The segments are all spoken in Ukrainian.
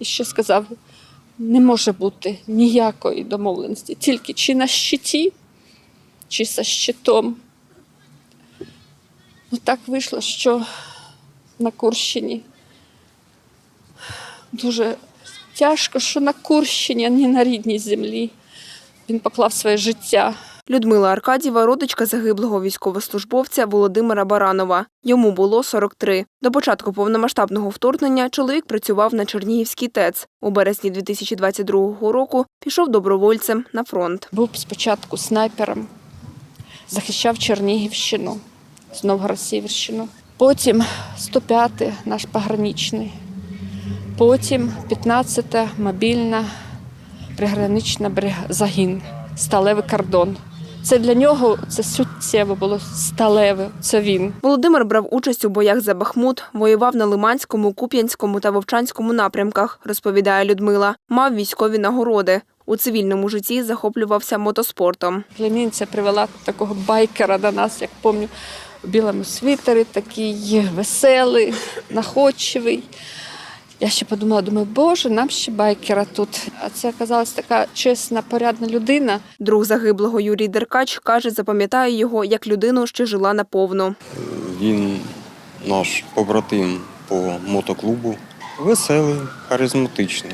і ще сказав: не може бути ніякої домовленості, тільки чи на щиті, чи за щитом. Ну, так вийшло, що на Курщині дуже тяжко, що на Курщині, а не на рідній землі. Він поклав своє життя. Людмила Аркадєва – родичка загиблого військовослужбовця Володимира Баранова. Йому було 43. До початку повномасштабного вторгнення чоловік працював на Чернігівській ТЕЦ. У березні 2022 року пішов добровольцем на фронт. Був спочатку снайпером, захищав Чернігівщину, з Новгород-Сіверщину. Потім 105-й наш пограничний. Потім 15-та мобільна пригранична загін, сталевий кордон. Це для нього це суттєво було сталеве. Це він. Володимир брав участь у боях за Бахмут, воював на Лиманському, Куп'янському та Вовчанському напрямках, розповідає Людмила. Мав військові нагороди. У цивільному житті захоплювався мотоспортом. Племінця привела такого байкера до нас, як пам'ятаю, у білому свитері, такий веселий, находчивий. Я ще подумала, думаю, боже, нам ще байкера тут. А це оказалась така чесна, порядна людина. Друг загиблого Юрій Деркач каже, запам'ятає його як людину, що жила наповну. Він наш побратим по мотоклубу. Веселий, харизматичний,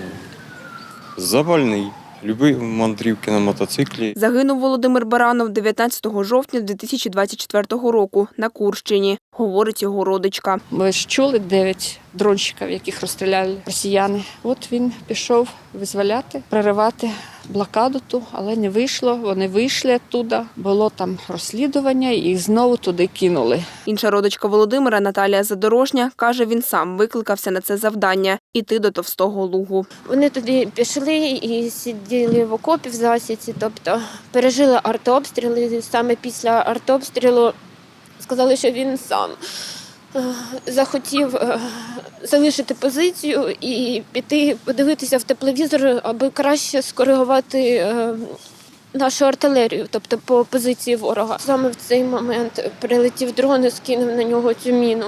запальний, любив мандрівки на мотоциклі. Загинув Володимир Баранов 19 жовтня 2024 року на Курщині, говорить його родичка. Ми ж чули дев'ять дронщиків, яких розстріляли росіяни. От він пішов визволяти, проривати блокаду ту, але не вийшло. Вони вийшли оттуда. Було там розслідування, і їх знову туди кинули. Інша родичка Володимира Наталія Задорожня каже, він сам викликався на це завдання іти до Товстого Лугу. Вони туди пішли і сиділи в окопі в засіці, тобто пережили артобстріли. Саме після артобстрілу сказали, що він сам е, захотів е, залишити позицію і піти подивитися в тепловізор, аби краще скоригувати е, нашу артилерію, тобто по позиції ворога. Саме в цей момент прилетів дрон і скинув на нього цю міну.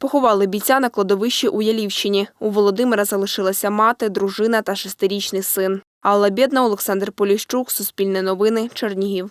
Поховали бійця на кладовищі у Ялівщині. У Володимира залишилася мати, дружина та шестирічний син. Алла Бєдна, Олександр Поліщук, Суспільне новини, Чернігів.